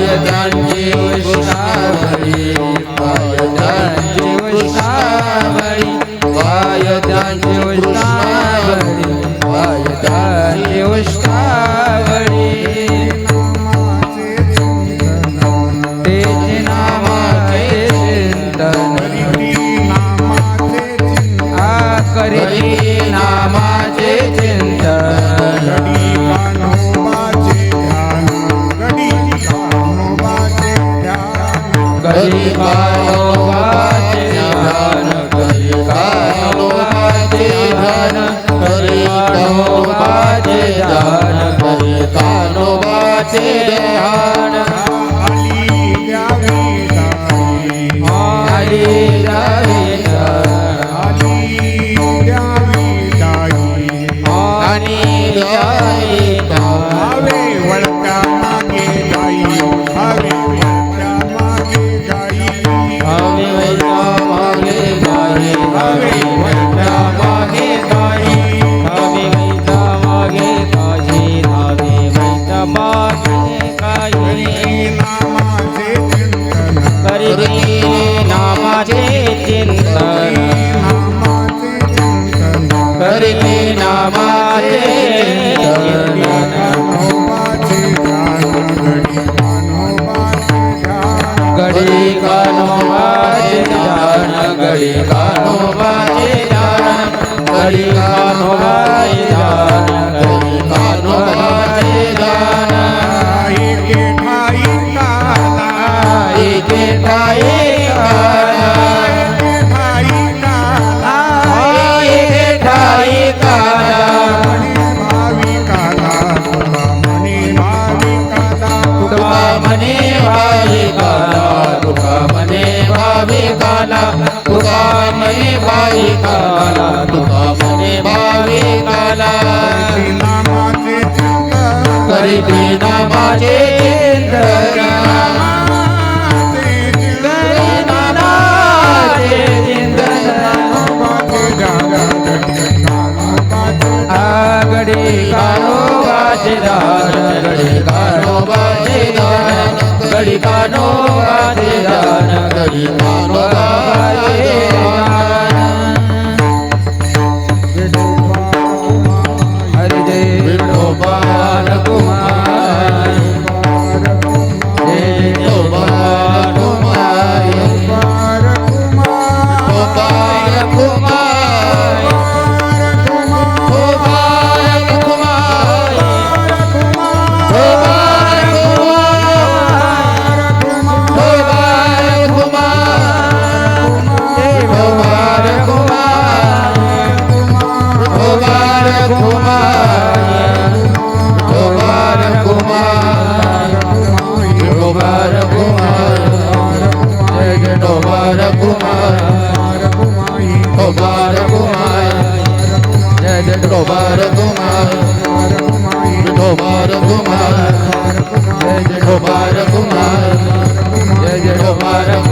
Yeah, yeah, yeah. કાનો બાજે જાન ઘડી કાનો બાજે જાન ઘડી કાનો બાજે જાન ભાવી કાલા તું મને ભાવી કાલા કરી તેના માજે ચિંતના ઘડી કાનો વાજેદાર ઘડી કાનો વાજેદાર ઘડી કાનો વાજેદાર ઘડી કાનો રઘુમાર કુમાર જય જય રઘુમાર કુમાર રઘુમાર કુમાર જય જય રઘુમાર કુમાર જય જય રઘુમાર